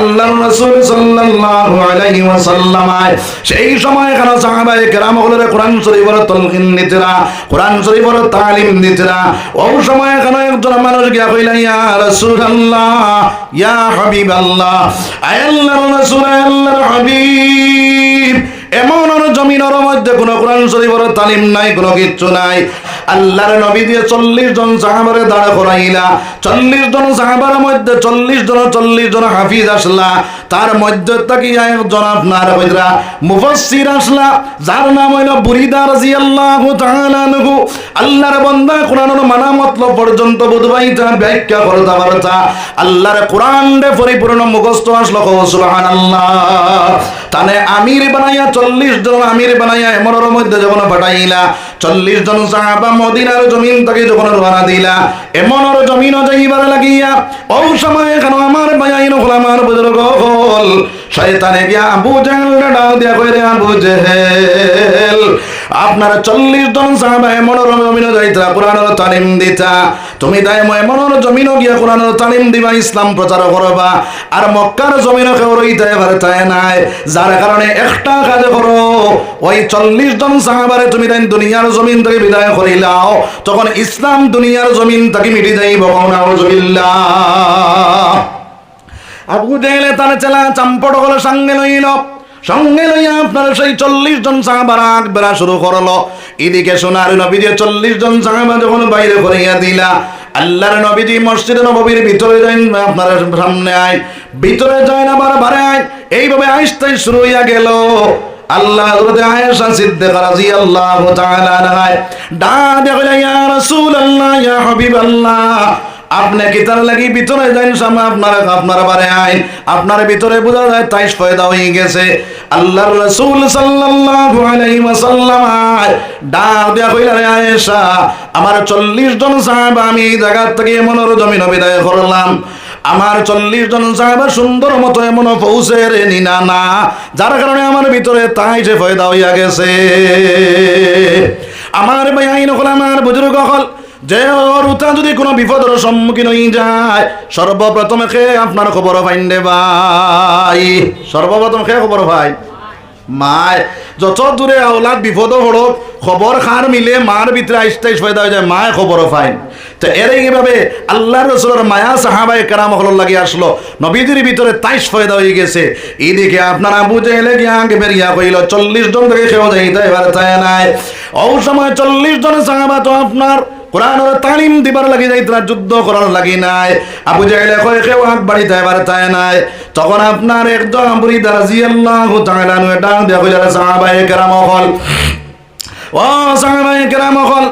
আল্লাহর রাসূল সাল্লাল্লাহু আলাইহি ওয়াসাল্লাম সেই সময় সাহাবায়ে শরীফের তলকিন তালিম ওই সময় একজন মানুষ গিয়া কইলা, ইয়া রাসূলুল্লাহ, ইয়া হাবিবাল্লাহ, আয় আল্লাহর রাসূল আল্লাহর হাবিব। এমন জমিনের মধ্যে কোনো কোরআন শরীফের তালিম নাই, কোনো কিচ্ছু নাই। আল্লাহর নবী দিয়ে চল্লিশ জন সাহাবারে দাঁড়া করাইলা। চল্লিশ জন সাহাবার মধ্যে চল্লিশ জন চল্লিশ জন হাফিজ আসলা। তার মধ্যে থাকি একজন আপনার হইরা। মুফাসসির আসলা, যার নাম হইল বুরিদা রাদিয়াল্লাহু তাআলা আনহু। আল্লাহর বান্দা কোরআনের মানা মতলব পর্যন্ত বুঝবাইতা ব্যাখ্যা করতে পারতা। আল্লাহর কোরআন রে পরিপূর্ণ মুখস্থ আসলো সুবহানাল্লাহ। তানে আমির বানাইয়া চল্লিশ জন আমির বানাইয়া এমনের মধ্যে যখন পাঠাইলা চল্লিশ জন সাহাবা মদিনার জমিন তাকে যখন রোহানা দিলা, এমন ওর জমিন যাইবার লাগিয়া, ও সময় কেন আমার বায়াইন হল আমার বুজুর্গ হল? শয়তানে গিয়া আবু জাহেল ডাক দিয়া কইরে, আবু জেহেল, আপনার চল্লিশ জন সাহাবা এমন জমিন যাইতা পুরানোর তালিম দিতা। তুমি তাই এমনের জমিন গিয়া কোরআনের তালিম দিবা ইসলাম প্রচার করবা আর মক্কার জমিন কেউ রইতে তাই নাই। যার কারণে একটা কাজ করো ওই চল্লিশ জন সাহাবারে তুমি তাই দুনিয়ার জমিন থেকে বিদায় করিলাও তখন ইসলাম দুনিয়ার জমিন থেকে মিটি যাইব নাউজুবিল্লাহ আবু জেলে তার চেলা চাম্পট হলো সঙ্গে লইল সঙ্গে লইয়া আপনার সেই চল্লিশ জন সাহাবার আগ বেড়া শুরু করল। এদিকে সোনার নবী চল্লিশ জন সাহাবা যখন বাইরে করিয়া দিলা, আল্লাহর নবীজি মসজিদ নবীর ভিতরে যাই আপনার সামনে আয়, ভিতরে যায় না বারে আয়। এইভাবে আইসতাই শুরু হইয়া গেল। আল্লাহ হযরতে আয়েশা সিদ্দিকা রাদিয়াল্লাহু তাআলা আনহা ডাক কইলেন, ইয়া রাসূলুল্লাহ, ইয়া হাবিবাল্লাহ। আপনি কি তার লাগি ভিতরে যাইন সামনে আপনার আপনার বারে আইন। আপনার ভিতরে বোঝা যায় তাইশ ফয়দা হয়ে গেছে। আল্লাহর রাসূল সাল্লাল্লাহু আলাইহি ওয়াসাল্লাম ডাক দিয়া কইলা রে আয়েশা, আমার 40 জন সাহাবা আমি জায়গা থেকে মনোর জমিন বিদায় করলাম। আমার চল্লিশ জন সাহাবা সুন্দর মতো এমন পৌঁছে রে নিনা। না যার কারণে আমার ভিতরে তাই যে ফয়দা হইয়া গেছে। আমার ভাই হল, আমার বুজুর্গ হল যে রুতা, যদি কোনো বিপদের সম্মুখীন হয়ে যায়, সর্বপ্রথমে খে আপনার খবর পাইন দে ভাই। সর্বপ্রথম খে খবর ভাই। মায়, যত দূরে আওলাদ বিপদ হড়ক খবর খার মিলে মার ভিতরে আইসটাইস ফয়দা হয়ে যায় মায় খবরও পাইন তো এর এইভাবে আল্লাহ রসুলের মায়া সাহাবাই কারাম হল লাগে আসলো নবীদের ভিতরে তাইশ ফয়দা হয়ে গেছে। এইদিকে আপনার আবু জেলে গিয়া আগে বেরিয়া কইল, চল্লিশ জন থেকে সেও যাইতে এবার তাই নাই। ও সময় চল্লিশ জন সাহাবা তো আপনার কোরআনের তালিম দিবার লাগি যাই, তারা যুদ্ধ করার লাগি নাই। আবু জাহেলে কয়, কেউ আগ বাড়িতে এবার তাই নাই। তখন আপনার একজন বুড়ি দারাজি আল্লাহ নয় ডাক দেয়া কইলা সাহাবায়ে কেরাম হল ও সাহাবায়ে কেরাম হল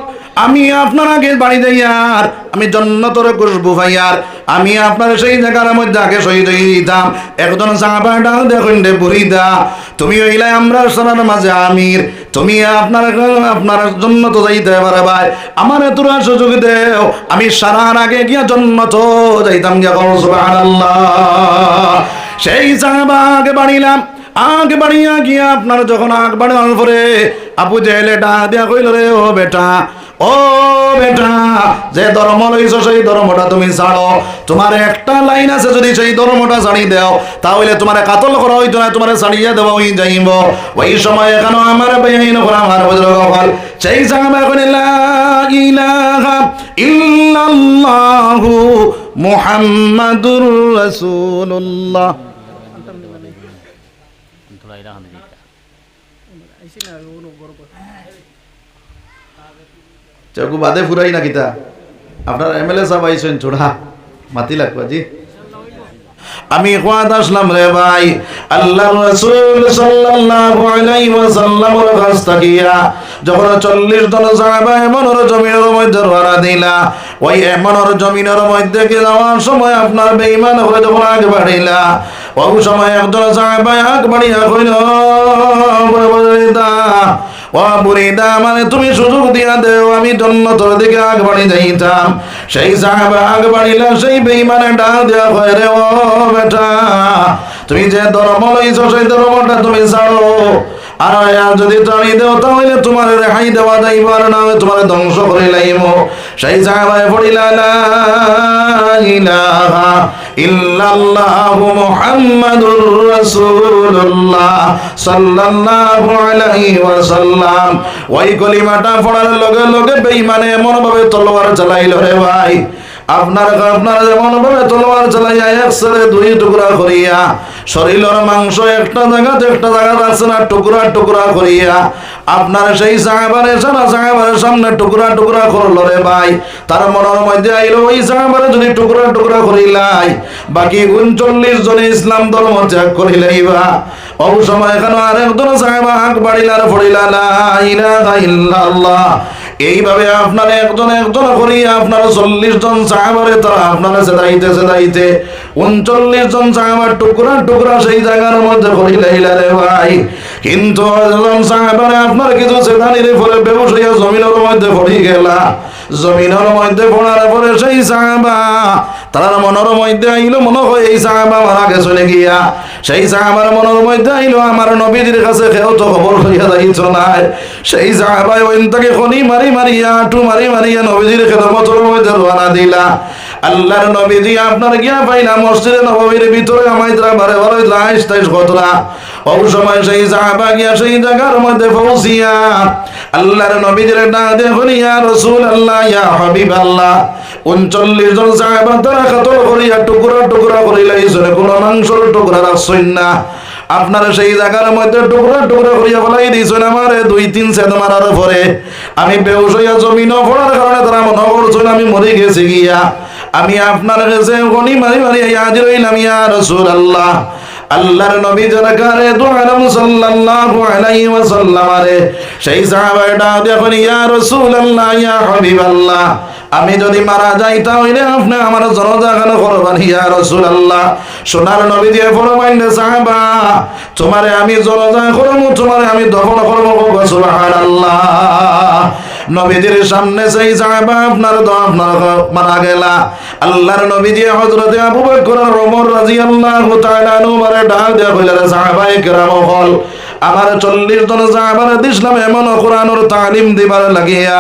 আমি আপনার আগে বাড়ি যাইয়ার আমি জন্নতর খুশবু ভাইয়ার আমি আপনার সেই জায়গার মধ্যে আগে শহীদ হয়ে দিতাম একজন সাহাবা ডাল দেখুন রে বুড়িদা তুমি হইলে আমরা সোনার মাঝে আমির। তুমি আপনার আপনার জন্য তো যাইতে পারে ভাই। আমার তোরা সুযোগ দেও। আমি সারার আগে গিয়া জন্ম তো যাইতাম গিয়া সেই চাবা আগে বাড়িলাম। আগ বাড়িয়া গিয়া আপনার যখন আগ বাড়ানোর পরে আপু জেলে ডা দিয়া কইল, রে ও বেটা ও বেটা যে ধর্ম লইছ সেই ধর্মটা তুমি ছাড়ো তোমার একটা লাইন আছে যদি সেই ধর্মটা ছাড়ি দেও তাহলে তোমার কাতল করা হইতো না তোমার ছাড়িয়ে দেওয়া হই যাইব। ওই সময় এখানে আমার বেআইন করা আমার বজরগল সেই জায়গা এখন ইলাহা ইল্লাল্লাহু মুহাম্মাদুর রাসূলুল্লাহ। আইসি না বড় চকু বাদে ফুরাই না কিতা। আপনার এমএলএ সাহেব আইছেন ছোড়া। মাতি লাগবা জি আমি কোয়াদ আসলাম রে ভাই। আল্লাহ রাসূল সাল্লাল্লাহু আলাইহি ওয়াসাল্লামের কাছ থাকিয়া যখন 40 জন সাহাবা এমনর জমিনের মধ্যে রওনা দিলা, ওই এমনর জমিনের মধ্যে কি যাওয়ার সময় আপনার বেঈমান হয়ে যখন আগে বাড়িলা ওই সময় একজন সাহাবা আগ বাড়িয়া কইল ও বুড়িদা মানে তুমি সুযোগ দিয়া দেও, আমি জন্নতর দিকে আগ যাইতাম। সেই সাহাবা আগ বাড়িলা সেই বেইমানে ডাক দেওয়া হয় রে ও বেটা, তুমি যে ধর্ম লইছ, সেই ধর্মটা তুমি ছাড়ো আর যদি টানি দেও, তাহলে তোমার রেহাই দেওয়া যাইব আর না তোমার ধ্বংস করে লাইব। সেই সাহাবায় পড়িলা, লা ইলাহা ইল্লাল্লাহু মুহাম্মাদুর রাসূলুল্লাহ সাল্লাল্লাহু আলাইহি ওয়াসাল্লাম। ওই কলিমাটা পড়ার লগে লগে বেঈমানে এমন তলোয়ার চালাইল রে ভাই। আপনার আপনার যেমন ভাবে তলোয়ার চালাইয়া একসাথে দুই টুকরা করিয়া, শরীরের মাংস একটা জায়গাতে একটা জায়গা আছে না, টুকরা টুকরা করিয়া, আপনার সেই সাহাবারে সারা সাহাবারের সামনে টুকরা টুকরা করল রে ভাই। তার মনের মধ্যে আইলো, ওই সাহাবারে যদি টুকরা টুকরা করিলাই, বাকি উনচল্লিশ জনে ইসলাম ধর্ম ত্যাগ করিলাইবা অবু সময় এখানে আরেকজন সাহাবা হাক বাড়িলার ফড়িলা ইলাহা ইল্লাল্লাহ এইভাবে আপনার একজন একজন করিয়া আপনার চল্লিশ জন সাহাবারে তারা আপনারা সেদাইতে সেদাইতে উনচল্লিশ জন সাহাবার টুকরা টুকরা সেই জায়গার মধ্যে করিলাইলা রে ভাই। কিন্তু একজন সাহাবারে আপনার কিছু সেদানির ফলে বেবস হইয়া জমিনের মধ্যে পড়ি গেলা। জমিনের মধ্যে পড়ার পরে সেই সাহাবা তার মনের মধ্যে আইলো মনে হয়, এই সাহাবা মারা গেছে গিয়া সেই সাহাবার মনের মধ্যে আইলো, আমার নবীজির কাছে কেউ তো খবর হইয়া যাইছ নাই। সেই সাহাবায় ওইন থেকে খনি মারি মারিয়া, আটু মারি মারিয়া নবীজির খেদমতর মধ্যে রওনা দিলা। আল্লাহর নবীজি আপনার গিয়া পাইলা মসজিদে নববীর ভিতরে আমাইতরা বারে বারে লাইস তাইস কতরা অব সময় সেই সাহাবা গিয়া সেই জায়গার মধ্যে পৌঁছিয়া, আল্লাহর নবীজির ডাক দেখুন, ইয়া রাসূল আল্লাহ ইয়া হাবিব আল্লাহ উনচল্লিশ জন সাহাবা তারা কাতল করিয়া টুকরা টুকরা করিলাইছেন কোনো মাংসর টুকরা রাখছেন না। আপনার সেই জায়গার মধ্যে টুকরা টুকরা করিয়া ফেলাই দিয়েছেন আমার দুই তিন সেদ মারার পরে। আমি বেউস হইয়া জমিন পড়ার কারণে তারা মনে করছেন আমি মরে গেছি গিয়া। আমি আপনার কাছে গনি মারি মারি হাজির হইলাম ইয়া রাসূল আল্লাহ আল্লাহর নবী যারা কারে দুআরাম সাল্লাল্লাহু আলাইহি ওয়াসাল্লাম আরে। সেই সাহাবাটা দেখুন ইয়া রাসূলুল্লাহ ইয়া হাবিবাল্লাহ। আমি যদি মারা যাই তাহলে আপনি আমার জনতা কেন করবেন। ইয়া রাসূলুল্লাহ। সোনার নবী দিয়ে ফরমাইন সাহাবা, তোমারে আমি জনতা করব, তোমারে আমি দফন করব সুবহানাল্লাহ। নবীজির সামনে সেই সাহাবা আপনার তো আপনার মারা গেলা। আল্লাহর নবীজি হযরতে আবু বকর ওমর রাদিয়াল্লাহু তাআলা মারে ডাক দেয়া কইলেন সাহাবায়ে কেরাম হল। আমার চল্লিশ জন সাহাবার দিসলাম এমন কোরআনের তালিম দিবার লাগিয়া,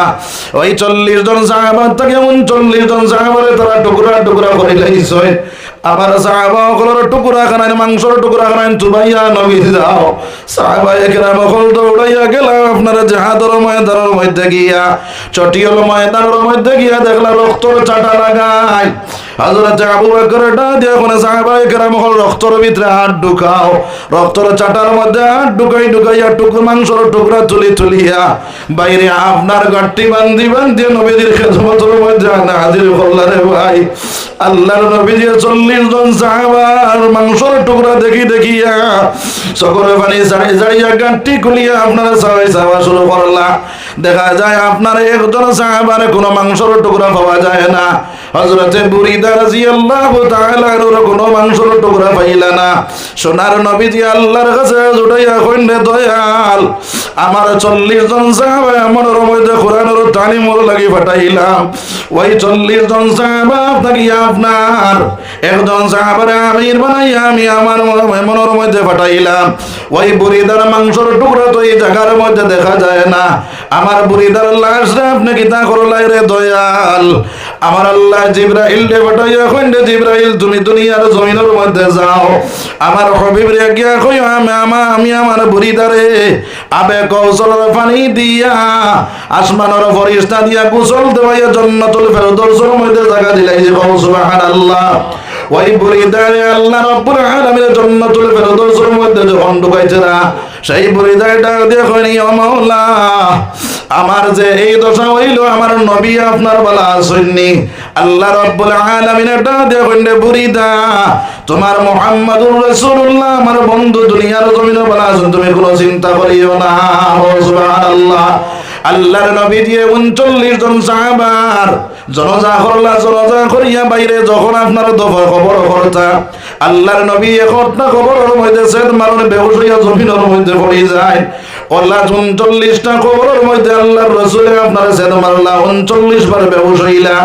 ওই চল্লিশ জন সাহাবার থেকে উনচল্লিশ জন সাহাবারে তারা টুকরা টুকরা করে লাইছে। আবার সাহাবা সকলের টুকরা খানায় মাংসর টুকরা খানায় চুবাইয়া নবী যাও সাহাবা একরাম সকল দৌড়াইয়া গেলাম আপনার জাহাদর ময়দানের মধ্যে গিয়া, চটিয়ল ময়দানের মধ্যে গিয়া দেখলা রক্তর চাটা লাগায়। হযরত আবু বকর ডা দিয়ে কোন সাহাবা একরাম সকল রক্তর ভিতরে হাত ঢুকাও। রক্তর চাটার মধ্যে হাত ঢুকাই ঢুকাইয়া টুকরো মাংসর টুকরা তুলি তুলিয়া বাইরে আপনার গাঠটি বান্ধি বান্ধি নবীদের খেদমতের মধ্যে আনা হাজির রে ভাই। আল্লাহর নবীজি চল্লিশ জন সাহাবার মাংসর টুকরা দেখি দেখিয়া সকলে পানি জাড়ি জাড়িয়া গাঁটটি খুলিয়া আপনারা সবাই চাওয়া শুরু করলা। দেখা যায় আপনার একজন সাহাবার কোনো মাংসর টুকরা পাওয়া যায় না। হজরতে বুড়িদা তাআলা এর কোনো মাংসর টুকরা না। সোনার নবীজি আল্লাহর কাছে জুটাইয়া কইন্ডে দয়াল, আমার চল্লিশ জন সাহাবা মধ্যে কোরআনের লাগি পাঠাইলাম। ওই চল্লিশ জন সাহাবা আপনাকে আপনার একজন সাহাবারে আমির বানাইয়া আমি আমার মনের মধ্যে পাঠাইলাম। ওই বুড়িদার মাংসর টুকরা তো এই জায়গার মধ্যে দেখা যায় না। আমার বুড়িদার লাশ রে আপনি কিতা করলাই রে দয়াল। আমার আল্লাহ জিব্রাইল রে পাঠাইয়া কইন্ডে জিব্রাইল, তুমি দুনিয়ার জমিনের মধ্যে যাও। আমার হবিব রে গিয়া কই আমি, আমা, আমি আমার বুড়িদারে আবে কৌশলের পানি দিয়া, আসমানের ফরিস্তা দিয়া গোসল দেওয়াইয়া জন্নতুল ফেরদৌসের মধ্যে জায়গা দিলাই যে কও, সুবহানাল্লাহ। ওই বুড়িদারে আল্লাহ রব্বুল আলামিনের জন্নতুল ফেরদৌসের মধ্যে যখন ঢুকাইছে না, সেই বুড়িদারটা দেখুন ও মাওলা আমার যে এই দশা হইল, আমার নবী আপনার বলা শুননি আল্লাহ রব্বুল আলামিনের এটা বন্ডে বুড়িদা তোমার মুহাম্মাদুর রাসূলুল্লাহ, আমার বন্ধু দুনিয়ার জমিনে বলা শুন তুমি কোনো চিন্তা করিও না। ও সুবহানাল্লাহ। আল্লাহর নবী দিয়ে উনচল্লিশ জন সাহাবার জনজা করলা জনজা করিয়া বাইরে যখন আপনার দফা খবর করতা আল্লাহর নবী একটা খবরের মধ্যে সেদ মারণ হইয়া জমিনের মধ্যে পড়ে যায়। ওলা উনচল্লিশটা খবরের মধ্যে আল্লাহর রসুলে আপনার সেদ মারলা, উনচল্লিশ বার হইলা।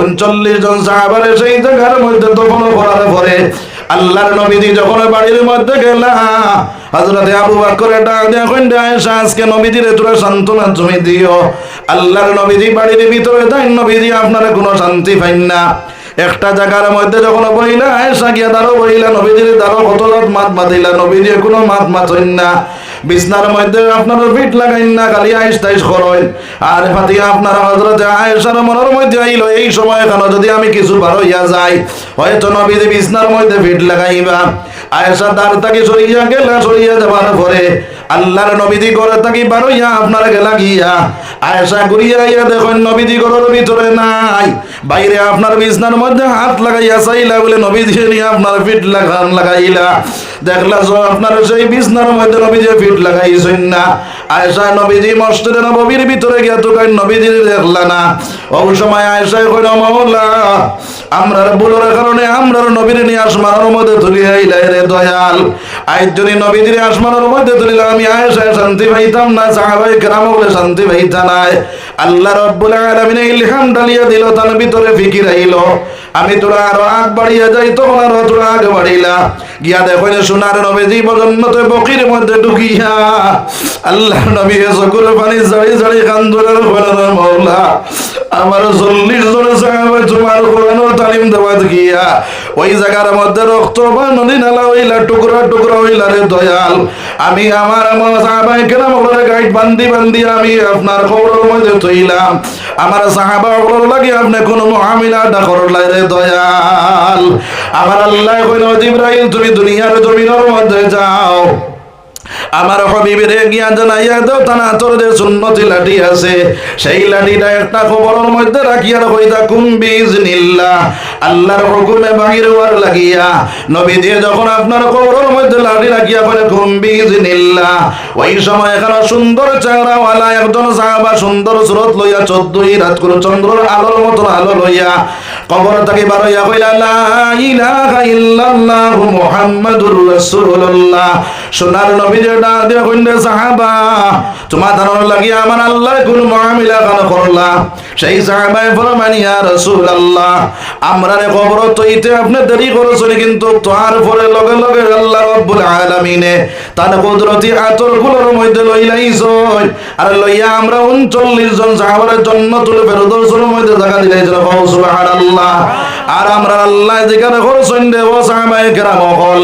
উনচল্লিশ জন সাহাবারে সেই জায়গার মধ্যে দফন করার পরে আল্লাহর নবীজি যখন বাড়ির মধ্যে গেলা, হযরতে আবু বকরের ডাক দিয়া কইন আয়েশা, আজকে নবীজির তোরা সান্ত্বনা তুমি দিও। আল্লাহর নবীজি বাড়ির ভিতরে তাই নবীজি আপনারা কোনো শান্তি পাইন না। একটা জায়গার মধ্যে যখন বইলা আয়েশা গিয়া দাঁড়ো বইলা নবীজির দাঁড়ো কত মাত মাতিলা নবীজি কোনো মাত মাতইন না। বিছনার মধ্যে আপনার ফিট লাগাইন না, খালি আইস তাইস করেন। আর ফাতিয়া আপনার হজরতে আয়েশার মনের মধ্যে আইলো, এই সময় কেন যদি আমি কিছু ভালো হইয়া যাই, হয়তো নবী বিছনার মধ্যে ফিট লাগাইবা। আয়েশা তার তাকে সরিয়া গেলা, সরিয়া যাবার পরে আল্লাহর নবীজি করে থাকি বারইয়া আপনার গেলা গিয়া আয়েশা ঘুরিয়া ইয়া দেখেন নবীজি ঘরের ভিতরে নাই। বাইরে আপনার বিছনার মধ্যে হাত লাগাইয়া চাইলা বলে নবীজি নিয়ে আপনার ফিট লাগান লাগাইলা। দেখলা যে আপনার সেই বিছনার মধ্যে নবীজি ফিট লাগাইছেন না। আয়েশা নবীজি মসজিদে নববীর ভিতরে গিয়া তো নবীজি দেখলা না। ওই সময় আয়েশা কই মাওলা আমরার ভুলের কারণে আমরার নবীর নিয়ে আসমানের মধ্যে তুলি আইলাই রে দয়াল। আজ যদি নবীজির আসমানের মধ্যে তুলিলে আমি আয়েশা শান্তি পাইতাম না সাহাবাই কেরাম বলে শান্তি পাইতা নাই। আল্লাহ রব্বুল আলামিন ইলহাম ডালিয়া দিল, তার ভিতরে ফিকির আইল। আমি তোরা আরও আগ বাড়িয়া যাই, তখন আরও তোরা আগে বাড়িলা। গিয়া দেখো সোনার নবীজি পর্যন্ত বকির মধ্যে ঢুকিয়া। আল্লাহ নবী চকুর পানি জাড়ি জাড়ি কান্দুরের মৌলা। আমার চল্লিশ জনের সাহাবাই তোমার কোরআনের তালিম দেওয়া গিয়া, ওই জায়গার মধ্যে রক্ত বা নদী নালা হইলা, টুকরা টুকরা হইলা রে দয়াল। আমি আমার আমার সাহাবাই কেরাম ওগুলোর গাইড বান্দি বান্দি আমি আপনার খবরের মধ্যে থইলাম। আমার সাহাবা ওগুলোর লাগে আপনি কোনো মহামিলা ডাকর রে দয়াল। আমার আল্লাহ কইল জিব্রাইল তুমি দুনিয়ার জমিনের মধ্যে যাও। আমার হবিবের গিয়া জানাইয়া দাও, তানা তোর যে সুন্নতি লাঠি আছে। সেই লাঠিটা একটা খবরের মধ্যে রাখিয়া হইতা কুম্বিজ নিল্লা আল্লাহর হুকুমে বাহির হওয়ার লাগিয়া নবী দিয়ে যখন আপনার খবরের মধ্যে লাঠি রাখিয়া বলে কুম্বিজ নিল্লা ওই সময় এখানে সুন্দর চেহারাওয়ালা একজন সাহাবা সুন্দর সুরত লইয়া চোদ্দই রাত করে চন্দ্রর আলোর মতন আলো লইয়া কবর থেকে বারইয়া কইলা, লা ইলাহা ইল্লাল্লাহু মুহাম্মাদুর রাসূলুল্লাহ। সোনার নবীর ডাক দিয়া কইলে সাহাবা, তোমার ধারণা লাগিয়া আমার আল্লাহ কোন মুআমিলা কেন করলা। সেই সাহাবায় ফরমান ইয়া রাসূলুল্লাহ, আমরা রে কবর তইতে আপনি দেরি করেছেন, কিন্তু তার পরে লগে লগে আল্লাহ রাব্বুল আলামিনে তার কুদরতি আতরগুলোর মধ্যে লইলাইছই আর লইয়া আমরা 39 জন সাহাবার জন্য তুলে ফেরদৌসের মধ্যে জায়গা দিলাইছিল সুবহানাল্লাহ আর আমরা আল্লাহ যেখানে করছেন রে ও সাহাবায়ে কেরাম হল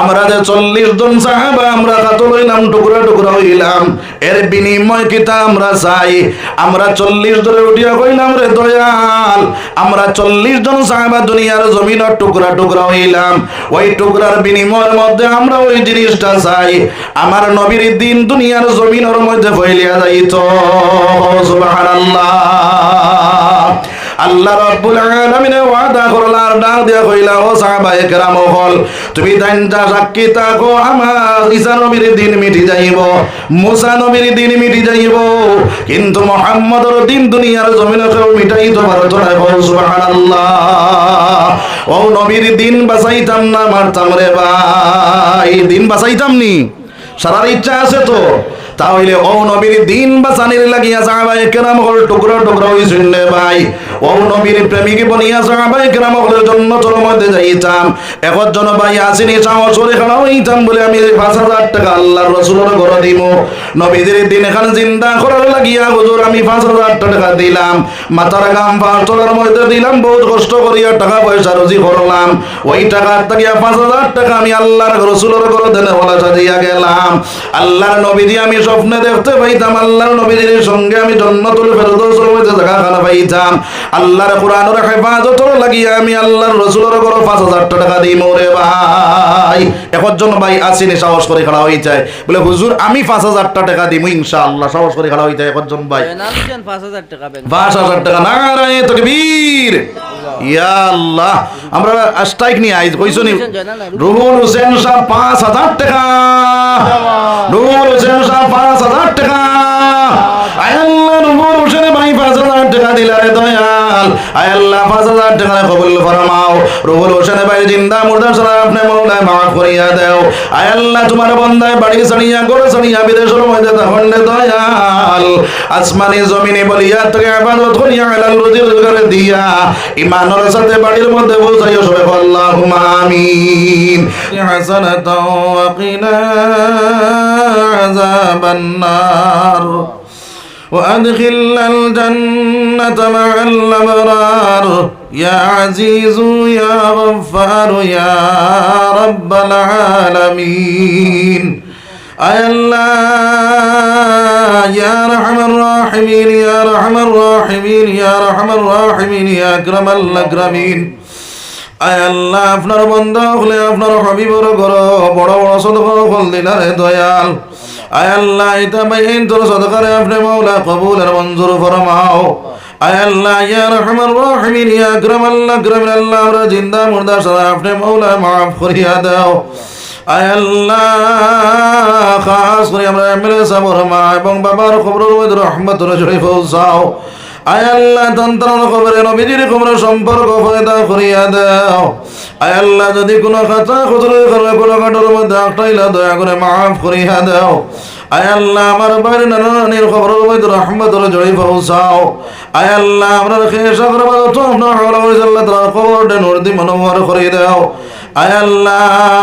আমরা যে 40 জন সাহাবা, আমরা কত লইলাম টুকরা টুকরা হইলাম। এর বিনিময় কিতা আমরা চাই? আমরা 40 ধরে উঠিয়া কইলাম রে দয়াল। আমরা 40 জন সাহাবা দুনিয়ার জমিনের টুকরা টুকরা হইলাম। ওই টুকরার বিনিময়ের মধ্যে আমরা ওই জিনিসটা চাই। আমার নবীর দিন দুনিয়ার জমিনের মধ্যে ফইলিয়া যাইত। সুবহানাল্লাহ। আল্লাহ রাব্বুল আলামিনে ওয়াদা করলা, আর ডাক দিয়া কইলা ও সাহাবায়ে কেরাম, হল, তুমি দাইনটা সাক্ষী থাকো, আমার ঈসা নবীর দিন মিটি যাইব, মুসা নবীর দিন মিটি যাইব, কিন্তু মুহাম্মদের দিন দুনিয়ার জমিনে কেউ মিটাইতে পারত না সুবহানাল্লাহ। ও নবীর দিন বাঁচাইতাম না, মারতাম রে ভাই, দিন বাঁচাইতাম নি? সারার ইচ্ছা আছে তো? তাহলে ও নবীর দিন বাঁচানির লাগিয়া সাহাবায়ে কেরাম হল টুকরো টুকরো রে ভাই। ও নবীর প্রেমিক বনিয়া সাহাবায়ে কেরাম হলের জন্য মধ্যে যাইতাম। এখন জন ভাই আসিনি সাহস করে খাওয়া হইতাম বলে আমি পাঁচ হাজার টাকা আল্লাহর রসুলের ঘরে দিব। নবীদের দিন এখানে চিন্তা করার লাগিয়া হুজুর আমি পাঁচ হাজার টাকা দিলাম। মাথার গাম পাঁচটার মধ্যে দিলাম, বহুত কষ্ট করিয়া টাকা পয়সা রুজি করলাম। ওই টাকার থাকিয়া পাঁচ হাজার টাকা আমি আল্লাহর রসুলের ঘরে দেনে বলা সাজিয়া গেলাম। আল্লাহর নবীজি আমি স্বপ্নে দেখতে পাইতাম আল্লাহর নবীজির সঙ্গে আমি জন্নতুল ফেরদৌসের মধ্যে জায়গা খানা পাইতাম। আল্লাহর কোরআনের হেফাজতর লাগিয়া আমি আল্লাহর রসুলের ঘরে পাঁচ হাজার টাকা দিই মোরে ভাই। এখন জন ভাই আসিনি সাহস করে খাড়া হয়ে যায়। বলে হুজুর আমি পাঁচ হাজার টাকা দিব ইনশাআল্লাহ। সাহস করে খাড়া হয়ে যায় এখন জন ভাই পাঁচ হাজার টাকা পাঁচ হাজার টাকা নারায় তকবীর ইয়া আল্লাহ আমরা স্ট্রাইক নিয়ে আইজ কইছো নি? রুহুল হোসেন সাহেব পাঁচ হাজার টাকা। রুহুল হোসেন সাহেব পাঁচ হাজার টাকা। আল্লাহ। রুহুল পাঁচ হাজার টাকা দিলা রে দয়াল। আয় আল্লাহ পাঁচ হাজার টাকা কবুল ফরমাও। রুহুল হোসেন ভাই জিন্দা মুর্দা সারা আপনি মৌলায় মাফ করিয়া দেও। আয় আল্লাহ, তোমার বন্দায় বাড়ি সানিয়া গড়ে সানিয়া বিদেশের মধ্যে তখন দয়াল। আসমানি জমিনে বলিয়া তোকে আবাদত করিয়া আলাল রুজি রোজগারে দিয়া। ইমানের সাথে বাড়ির মধ্যে পৌঁছাইও সবে আল্লাহুম্মা আমিন। হাসানাতাও ওয়া আযাবান নার। وأدخلنا الجنة مع الأبرار يا عزيز يا غفار يا رب العالمين أي الله يا رحم الراحمين يا رحم الراحمين يا رحم الراحمين يا أكرم الأكرمين আয় আল্লাহ আপনার বন্ধ হলে আপনার হবিবর ঘর বড় বড় সদক ফল দিলারে দয়াল আয় আল্লাহ ইতা বাইন তোর সদকারে আপনি মাওলা কবুল আর মঞ্জুর ফরমাও। আয় আল্লাহ, ইয়া রহমান রহিমিন, ইয়া আকরাম আল্লাহ আকরাম আল্লাহ, আমরা জিন্দা মুর্দা, সদা আপনি মাওলা মাফ করিয়া দাও। আয় আল্লাহ, খাস করে আমরা এমএলএ সাবর মা এবং বাবার খবর রহমত রজরে ফৌসাও আয় আল্লাহ তন্ত্রণ খবরে নবীজির খবরে সম্পর্ক ফয়দা করিয়া দাও। আয় আল্লাহ, যদি কোনো খাতা খুচরো করে কোনো মধ্যে আটটাইলা দয়া করে মাফ করিয়া দাও। আয় আল্লাহ, আমার নানা নানির খবরের মধ্যে জড়ি পৌঁছাও। আল্লাহ, আমরা খেয়ে সাগর তো আপনার হওয়ার আল্লাহ তার করিয়ে দাও।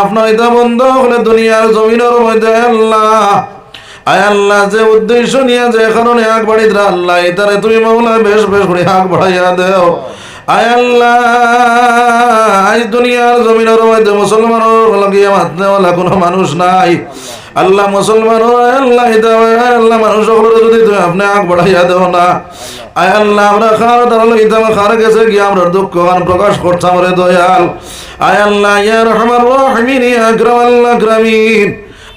আপনার বন্ধ হলে দুনিয়ার জমিনের মধ্যে আল্লাহ আয় আল্লাহ, যে উদ্দেশ্য নিয়ে যে কারণে আগ বাড়ি আল্লাহ তারে তুমি মাওলা বেশ বেশ করে আগ বাড়াইয়া দেও। আয় আল্লাহ, আজ দুনিয়ার জমিনের মধ্যে মুসলমানের লাগিয়ে মাতনেওয়ালা কোনো মানুষ নাই। আল্লাহ মুসলমান আল্লাহ আল্লাহ, মানুষ সকলের যদি তুমি আপনি আগ বাড়াইয়া দেও না। আয় আল্লাহ, আমরা খাওয়া দাওয়া লইতাম খার গেছে গিয়ে আমরা দুঃখ গান প্রকাশ করতাম রে দয়াল। আয় আল্লাহ, ইয়া রহমান রহিমিন, ইয়া আকরাম আল্লাহ আকরামিন।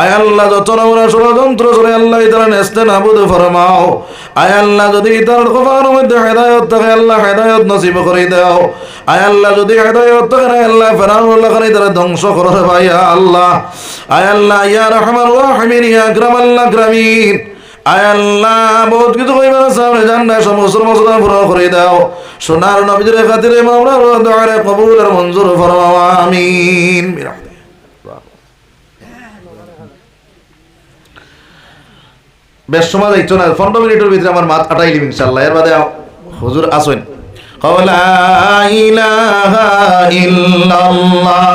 আয় আল্লাহ, যত নমুনা ষড়যন্ত্র করে আল্লাহ তারা নেস্তে নাবুদ ফরমাও। আয় যদি তার খোফার মধ্যে হেদায়ত থাকে, আল্লাহ হেদায়ত নসিব করে দাও। আয় আল্লাহ, যদি হেদায়ত থাকে না আল্লাহ ফেরান আল্লাহ খানি তারা ধ্বংস করে ভাই আল্লাহ। আয় আল্লাহ, ইয়া রহমান, ইয়া আকরাম আল্লাহ আকরামিন। আয় আল্লাহ, বহুত কিছু কইবার সামনে জান্নাত সমস্ত মসলা পুরো করে দাও। সোনার নবীদের খাতিরে মাওলার দোয়ারে কবুল আর মঞ্জুর ফরমাও, আমিন। বেশ সময় দেখছ না, পনেরো মিনিটের ভিতরে আমার মাত আটাইলিম ইনশাল্লাহ এর বাদে হুজুর আসেন। লা ইলাহা ইল্লাল্লাহ